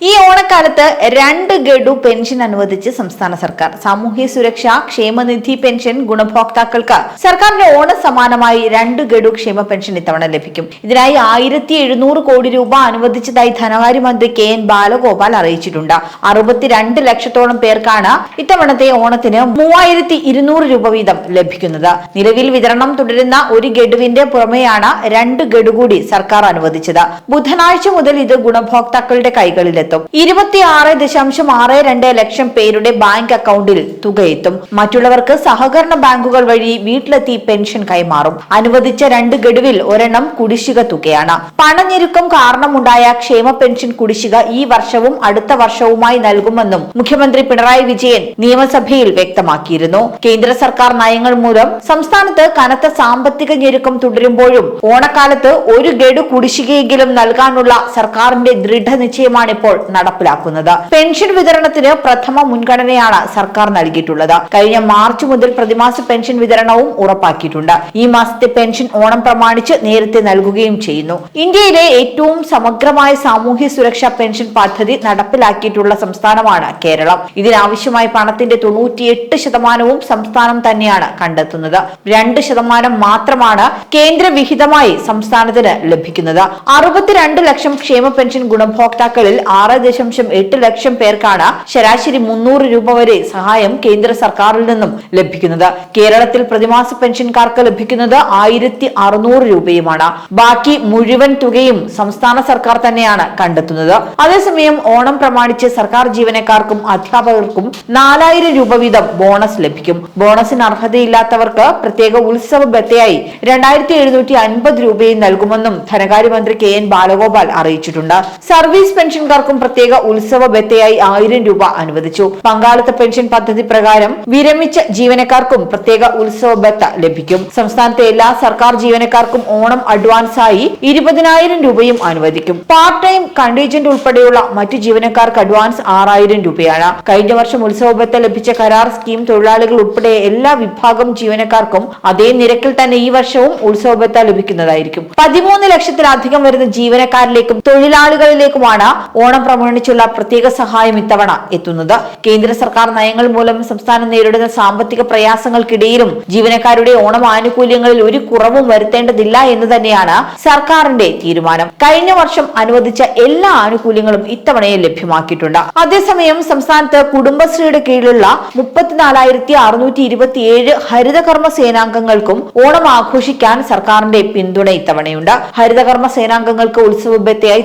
ഈ ഓണക്കാലത്ത് രണ്ട് ഗഡു പെൻഷൻ അനുവദിച്ച് സംസ്ഥാന സർക്കാർ. സാമൂഹ്യ സുരക്ഷ ക്ഷേമനിധി പെൻഷൻ ഗുണഭോക്താക്കൾക്ക്. സർക്കാരിന്റെ ഓണ സമാനമായി രണ്ട് ഗഡു ക്ഷേമ പെൻഷൻ ഇത്തവണ ലഭിക്കും. ഇതിനായി ആയിരത്തി എഴുന്നൂറ് കോടി രൂപ അനുവദിച്ചതായി ധനകാര്യ മന്ത്രി കെ എൻ ബാലഗോപാൽ അറിയിച്ചിട്ടുണ്ട്. അറുപത്തിരണ്ട് ലക്ഷത്തോളം പേർക്കാണ് ഇത്തവണത്തെ ഓണത്തിന് മൂവായിരത്തി ഇരുന്നൂറ് രൂപ വീതം ലഭിക്കുന്നത്. നിലവിൽ വിതരണം തുടരുന്ന ഒരു ഗഡുവിന്റെ പുറമെയാണ് രണ്ട് ഗഡു കൂടി സർക്കാർ അനുവദിച്ചത്. ബുധനാഴ്ച മുതൽ ഇത് ഗുണഭോക്താക്കളുടെ കൈകളിലെത്തും. ഇരുപത്തിയാറ് ദശാംശം ആറ് രണ്ട് ലക്ഷം പേരുടെ ബാങ്ക് അക്കൗണ്ടിൽ തുകയെത്തും. മറ്റുള്ളവർക്ക് സഹകരണ ബാങ്കുകൾ വഴി വീട്ടിലെത്തി പെൻഷൻ കൈമാറും. അനുവദിച്ച രണ്ട് ഗഡുവിൽ ഒരെണ്ണം കുടിശ്ശിക തുകയാണ്. പണഞ്ഞെരുക്കം കാരണമുണ്ടായ ക്ഷേമ പെൻഷൻ കുടിശ്ശിക ഈ വർഷവും അടുത്ത വർഷവുമായി നൽകുമെന്നും മുഖ്യമന്ത്രി പിണറായി വിജയൻ നിയമസഭയിൽ വ്യക്തമാക്കിയിരുന്നു. കേന്ദ്ര സർക്കാർ നയങ്ങൾ മൂലം സംസ്ഥാനത്ത് കനത്ത സാമ്പത്തിക ഞെരുക്കം തുടരുമ്പോഴും ഓണക്കാലത്ത് ഒരു ഗഡു കുടിശ്ശികയെങ്കിലും നൽകാനുള്ള സർക്കാരിന്റെ ദൃഢനിശ്ചയമാണ് നടപ്പിലാക്കുന്നത്. പെൻഷൻ വിതരണത്തിന് പ്രഥമ മുൻഗണനയാണ് സർക്കാർ നൽകിയിട്ടുള്ളത്. കഴിഞ്ഞ മാർച്ച് മുതൽ പ്രതിമാസ പെൻഷൻ വിതരണവും ഉറപ്പാക്കിയിട്ടുണ്ട്. ഈ മാസത്തെ പെൻഷൻ ഓണം പ്രമാണിച്ച് നേരത്തെ നൽകുകയും ചെയ്യുന്നു. ഇന്ത്യയിലെ ഏറ്റവും സമഗ്രമായ സാമൂഹ്യ സുരക്ഷാ പെൻഷൻ പദ്ധതി നടപ്പിലാക്കിയിട്ടുള്ള സംസ്ഥാനമാണ് കേരളം. ഇതിനാവശ്യമായ പണത്തിന്റെ തൊണ്ണൂറ്റിയെട്ട് ശതമാനവും സംസ്ഥാനം തന്നെയാണ് കണ്ടെത്തുന്നത്. രണ്ട് ശതമാനം മാത്രമാണ് കേന്ദ്ര വിഹിതമായി സംസ്ഥാനത്തിന് ലഭിക്കുന്നത്. അറുപത്തിരണ്ട് ലക്ഷം ക്ഷേമ പെൻഷൻ ഗുണഭോക്താക്കളിൽ ആറ് ദശാംശം എട്ട് ലക്ഷം പേർക്കാണ് ശരാശരി മുന്നൂറ് രൂപ വരെ സഹായം കേന്ദ്ര സർക്കാരിൽ നിന്നും ലഭിക്കുന്നത്. കേരളത്തിൽ പ്രതിമാസ പെൻഷൻകാർക്ക് ലഭിക്കുന്നത് ആയിരത്തി അറുന്നൂറ് രൂപയുമാണ്. ബാക്കി മുഴുവൻ തുകയും സംസ്ഥാന സർക്കാർ തന്നെയാണ് കണ്ടെത്തുന്നത്. അതേസമയം ഓണം പ്രമാണിച്ച് സർക്കാർ ജീവനക്കാർക്കും അധ്യാപകർക്കും നാലായിരം രൂപ വീതം ബോണസ് ലഭിക്കും. ബോണസിന് അർഹതയില്ലാത്തവർക്ക് പ്രത്യേക ഉത്സവ ബത്തയായി രണ്ടായിരത്തി എഴുന്നൂറ്റി അൻപത് രൂപയും നൽകുമെന്നും ധനകാര്യമന്ത്രി കെ എൻ ബാലഗോപാൽ അറിയിച്ചിട്ടുണ്ട്. സർവീസ് പെൻഷൻകാർക്കും പ്രത്യേക ഉത്സവ ബത്തയായി ആയിരം രൂപ അനുവദിച്ചു. പങ്കാളിത്ത പെൻഷൻ പദ്ധതി പ്രകാരം വിരമിച്ച ജീവനക്കാർക്കും പ്രത്യേക ഉത്സവ ബത്ത ലഭിക്കും. സംസ്ഥാനത്തെ എല്ലാ സർക്കാർ ജീവനക്കാർക്കും ഓണം അഡ്വാൻസായി ഇരുപതിനായിരം രൂപയും അനുവദിക്കും. പാർട്ട് ടൈം കണ്ടീജന്റ് ഉൾപ്പെടെയുള്ള മറ്റു ജീവനക്കാർക്ക് അഡ്വാൻസ് ആറായിരം രൂപയാണ്. കഴിഞ്ഞ വർഷം ഉത്സവ ബത്ത ലഭിച്ച കരാർ സ്കീം തൊഴിലാളികൾ ഉൾപ്പെടെ എല്ലാ വിഭാഗം ജീവനക്കാർക്കും അതേ നിരക്കിൽ തന്നെ ഈ വർഷവും ഉത്സവ ബത്ത ലഭിക്കുന്നതായിരിക്കും. പതിമൂന്ന് ലക്ഷത്തിലധികം വരുന്ന ജീവനക്കാരിലേക്കും തൊഴിലാളികളിലേക്കുമാണ് ഓണം പ്രമാണിച്ചുള്ള പ്രത്യേക സഹായം ഇത്തവണ എത്തുന്നത്. കേന്ദ്ര സർക്കാർ നയങ്ങൾ മൂലം സംസ്ഥാനം നേരിടുന്ന സാമ്പത്തിക പ്രയാസങ്ങൾക്കിടയിലും ജീവനക്കാരുടെ ഓണം ആനുകൂല്യങ്ങളിൽ ഒരു കുറവും വരുത്തേണ്ടതില്ല എന്ന് തന്നെയാണ് സർക്കാരിന്റെ തീരുമാനം. കഴിഞ്ഞ വർഷം അനുവദിച്ച എല്ലാ ആനുകൂല്യങ്ങളും ഇത്തവണയും ലഭ്യമാക്കിയിട്ടുണ്ട്. അതേസമയം സംസ്ഥാനത്ത് കുടുംബശ്രീയുടെ കീഴിലുള്ള മുപ്പത്തിനാലായിരത്തി അറുന്നൂറ്റി ഇരുപത്തിയേഴ് ഹരിതകർമ്മ സേനാംഗങ്ങൾക്കും ഓണം ആഘോഷിക്കാൻ സർക്കാരിന്റെ പിന്തുണ ഇത്തവണയുണ്ട്. ഹരിതകർമ്മ സേനാംഗങ്ങൾക്ക് ഉത്സവ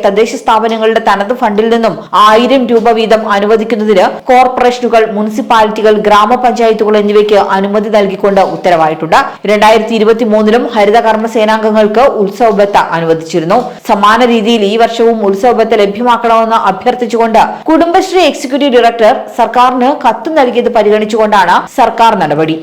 തദ്ദേശ സ്ഥാപനങ്ങളുടെ തനത് ഫണ്ടിൽ നിന്നും ആയിരം രൂപ വീതം അനുവദിക്കുന്നതിന് കോർപ്പറേഷനുകൾ മുനിസിപ്പാലിറ്റികൾ ഗ്രാമപഞ്ചായത്തുകൾ എന്നിവയ്ക്ക് അനുമതി നൽകിക്കൊണ്ട് ഉത്തരവായിട്ടുണ്ട്. രണ്ടായിരത്തി ഇരുപത്തി മൂന്നിലും ഹരിതകർമ്മ സേനാംഗങ്ങൾക്ക് ഉത്സവ ബത്ത അനുവദിച്ചിരുന്നു. സമാന രീതിയിൽ ഈ വർഷവും ഉത്സവബത്ത ലഭ്യമാക്കണമെന്ന് അഭ്യർത്ഥിച്ചുകൊണ്ട് കുടുംബശ്രീ എക്സിക്യൂട്ടീവ് ഡയറക്ടർ സർക്കാരിന് കത്ത് നൽകിയത് പരിഗണിച്ചുകൊണ്ടാണ് സർക്കാർ നടപടി.